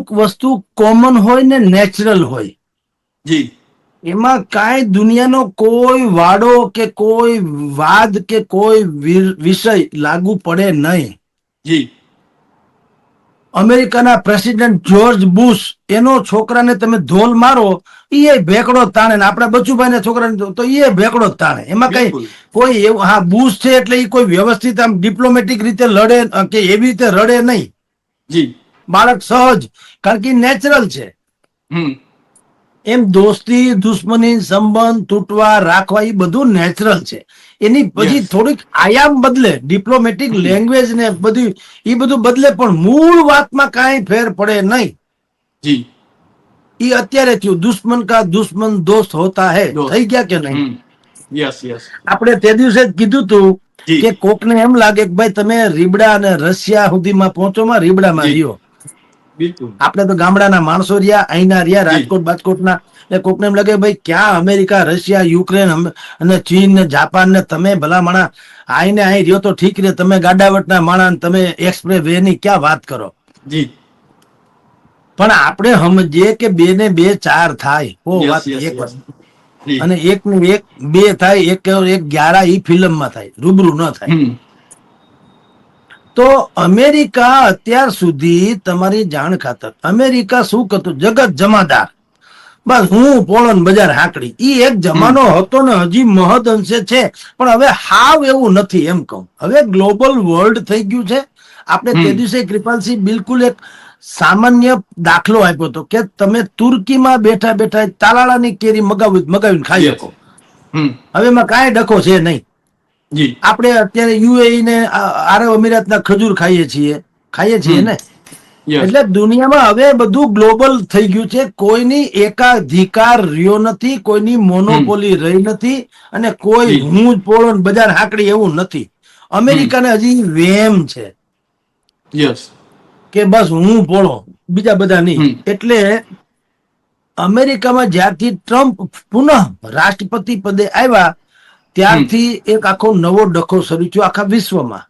અમુક વસ્તુ કોમન હોય ને નેચરલ હોય. જી. એમાં કાંઈ દુનિયાનો કોઈ વાડો કે કોઈ વાદ કે કોઈ વિષય લાગુ પડે નહીં. જી. અમેરિકાના પ્રેસિડેન્ટ જ્યોર્જ બુશ એનો છોકરાને તમે ધોલ મારો એ ભેકડો તાણે ને આપણા બચુભાઈ છોકરાને તો એ ભેકડો તાણે. એમાં કઈ કોઈ એવું હા બુશ છે એટલે એ કોઈ વ્યવસ્થિત આમ ડિપ્લોમેટિક રીતે લડે કે એવી રીતે રડે નહીં. જી. બાળક સહજ કારણ કે નેચરલ છે. એમ દોસ્તી દુશ્મની સંબંધ તૂટવા રાખવા એ બધું નેચરલ છે. એની પછી થોડીક આયામ બદલે ડિપ્લોમેટિક લેંગ્વેજ ને બધું એ બધું બદલે પણ મૂળ વાતમાં કાંઈ ફેર પડે નહીં. જી. એ અત્યારે થયું. દુશ્મન કા દુશ્મન દોસ્ત હોતા હે. થઈ ગયા કે નહીં? યસ યસ આપણે તે દિવસે જ કીધું તું. કે કોકને એમ લાગે કે ભાઈ તમે રીબડા અને રશિયા સુધીમાં પહોંચોમાં રીબડામાં જી. રહ્યો. આપણે તો ગામડાના માણસો રહ્યા અહીંના રહ્યા રાજકોટ બાજકોટના એટલે કોકને એમ લાગે ભાઈ ક્યાં અમેરિકા રશિયા યુક્રેન અને ચીન ને જાપાન ને તમે ભલા માણા આઈને અહીં રહ્યો તો ઠીક રે તમે ગાડાવટના માણા તમે એક્સપ્રેસ વે ની ક્યાં વાત કરો? જી. પણ આપણે સમજીએ કે બે ને બે ચાર થાય. ઓ વાત એક. અને એક ને એક બે થાય એક એક ગ્યારા ઈ ફિલ્મમાં થાય. રૂબરૂ ન થાય. તો અમેરિકા અત્યાર સુધી તમારી જાણ ખાતર. અમેરિકા શું કરતું? જગત જમાદાર. બસ હું પોળન બજાર હાકડી. ઈ એક જમાનો હતો ને હજી મહદ અંશે છે. પણ હવે હાવ એવું નથી એમ કહું. હવે ગ્લોબલ વર્લ્ડ થઈ ગયું છે. આપણે તે દિવસે કૃપાલસિંહ બિલકુલ એક સામાન્ય દાખલો આપ્યો હતો કે તમે તુર્કીમાં બેઠા બેઠા તાલાળાની કેરી મગાવી મગાવીને ખાઈ શકો. હવે એમાં કાંઈ ડખો છે નહીં. આપણે અત્યારે યુએઈ ને આરબ અમીરાતના ખજૂર ખાઈએ છીએ. ખાઈએ છીએ ને? એટલે દુનિયામાં હવે બધું ગ્લોબલ થઈ ગયું છે. કોઈની એકાધિકાર રહ્યો નથી કોઈની મોનોપોલી રહી નથી અને કોઈ હું જ પોળો બજાર હાકડી એવું નથી. અમેરિકાને હજી વેમ છે યસ કે બસ હું પોળો બીજા બધા નહીં. એટલે અમેરિકામાં જ્યારથી ટ્રમ્પ પુનઃ રાષ્ટ્રપતિ પદે આવ્યા ત્યારથી એક આખો નવો ડખો શરૂ થયો આખા વિશ્વમાં.